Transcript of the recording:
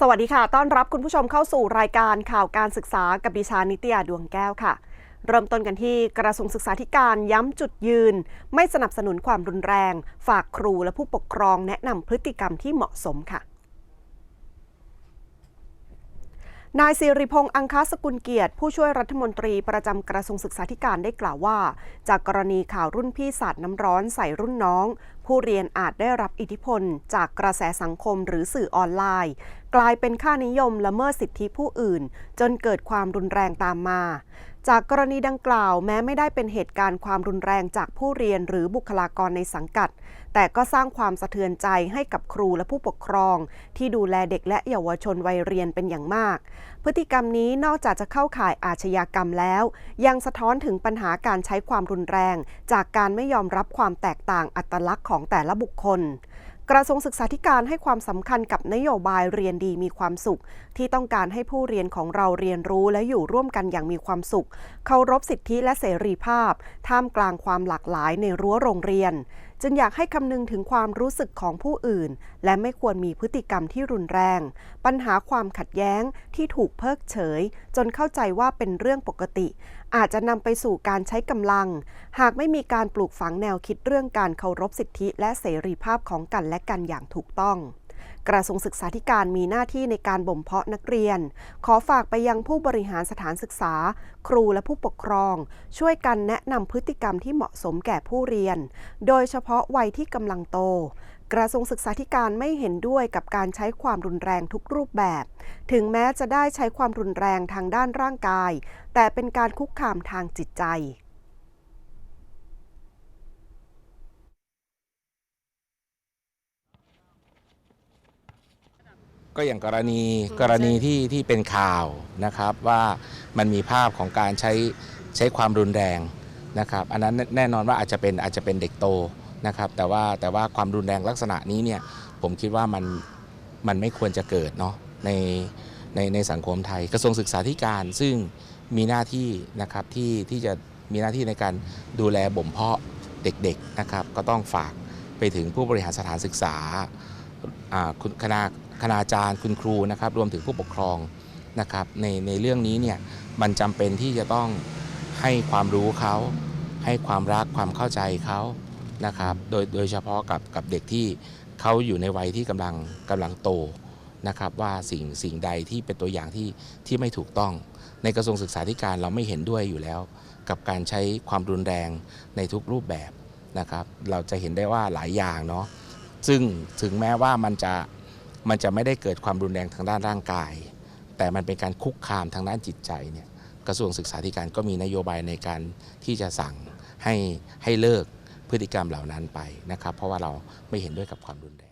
สวัสดีค่ะ ต้อนรับคุณผู้ชมเข้าสู่รายการข่าวการศึกษากับดิฉันนิตยาดวงแก้วค่ะ เริ่มต้นกันที่กระทรวงศึกษาธิการย้ำจุดยืน ไม่สนับสนุนความรุนแรง ฝากครูและผู้ปกครองแนะนำพฤติกรรมที่เหมาะสมค่ะนายสิริพงษ์อังคาสกุลเกียรติ ผู้ช่วยรัฐมนตรีประจำกระทรวงศึกษาธิการได้กล่าวว่า จากกรณีข่าวรุ่นพี่สาดน้ำร้อนใส่รุ่นน้องผู้เรียนอาจได้รับอิทธิพล จากกระแสสังคมหรือสื่อออนไลน์ กลายเป็นค่านิยมละเมิดสิทธิผู้อื่น จนเกิดความรุนแรงตามมา จากกรณีดังกล่าวแม้ไม่ได้เป็นเหตุการณ์ความรุนแรงจากผู้เรียนหรือบุคลากรในสังกัด แต่ก็สร้างความสะเทือนใจให้กับครูและผู้ปกครอง ที่ดูแลเด็กและเยาวชนวัยเรียนเป็นอย่างมาก พฤติกรรมนี้นอกจากจะเข้าข่ายอาชญากรรมแล้ว ยังสะท้อนถึงปัญหาการใช้ความรุนแรง จากการไม่ยอมรับความแตกต่างอัตลักษณ์ของแต่ละบุคคล กระทรวงศึกษาธิการให้ความสำคัญกับนโยบายเรียนดีมีความสุข ที่ต้องการให้ผู้เรียนของเราเรียนรู้และอยู่ร่วมกันอย่างมีความสุข เคารพสิทธิและเสรีภาพ ท่ามกลางความหลากหลายในรั้วโรงเรียน จึงอยากให้คำนึงถึงความรู้สึกของผู้อื่น และไม่ควรมีพฤติกรรมที่รุนแรง ปัญหาความขัดแย้งที่ถูกเพิกเฉย จนเข้าใจว่าเป็นเรื่องปกติ อาจจะนำไปสู่การใช้กำลัง หากไม่มีการปลูกฝังแนวคิดเรื่องการเคารพสิทธิและเสรีภาพของกันและกันอย่างถูกต้อง กระทรวงศึกษาธิการมีหน้าที่ในการบ่มเพาะนักเรียน ขอฝากไปยังผู้บริหารสถานศึกษา ครูและผู้ปกครอง ช่วยกันแนะนำพฤติกรรมที่เหมาะสมแก่ผู้เรียน โดยเฉพาะวัยที่กำลังโตกระทรวงศึกษาธิการไม่เห็นด้วยกับการใช้ความรุนแรงทุกรูปแบบ ถึงแม้จะได้ใช้ความรุนแรงทางด้านร่างกาย แต่เป็นการคุกคามทางจิตใจ ก็อย่างกรณีกรณีที่ที่เป็นข่าวนะครับว่ามันมีภาพของการใช้ใช้ความรุนแรงนะครับอันนั้นแน่นอนว่าอาจจะเป็นอาจจะเป็นเด็กโตนะครับแต่ว่าแต่ว่าความรุนแรงลักษณะนี้เนี่ยผมคิดว่ามันมันไม่ควรจะเกิดเนาะในในในสังคมไทย กระทรวงศึกษาธิการซึ่งมีหน้าที่นะครับที่ที่จะมีหน้าที่ในการดูแลบ่มเพาะเด็กๆนะครับก็ต้องฝากไปถึงผู้บริหารสถานศึกษาอ่าคุณคณะ คณาจารย์คุณครูนะครับรวมถึงผู้ปกครองนะครับในในเรื่องนี้เนี่ยมันจำเป็นที่จะต้องให้ความรู้เขาให้ความรักความเข้าใจเขานะครับโดยโดยเฉพาะกับกับเด็กที่เขาอยู่ในวัยที่กำลังกำลังโตนะครับว่าสิ่งสิ่งใดที่เป็นตัวอย่างที่ที่ไม่ถูกต้อง ในกระทรวงศึกษาธิการเราไม่เห็นด้วยอยู่แล้ว กับการใช้ความรุนแรงในทุกรูปแบบนะครับ เราจะเห็นได้ว่าหลายอย่างเนาะซึ่งถึงแม้ว่ามันจะ มันจะไม่ได้เกิดความรุนแรงทางด้านร่างกาย แต่มันเป็นการคุกคามทางด้านจิตใจเนี่ยกระทรวงศึกษาธิการก็มีนโยบายในการที่จะสั่งให้ให้เลิกพฤติกรรมเหล่านั้นไปนะครับ เพราะว่าเราไม่เห็นด้วยกับความรุนแรง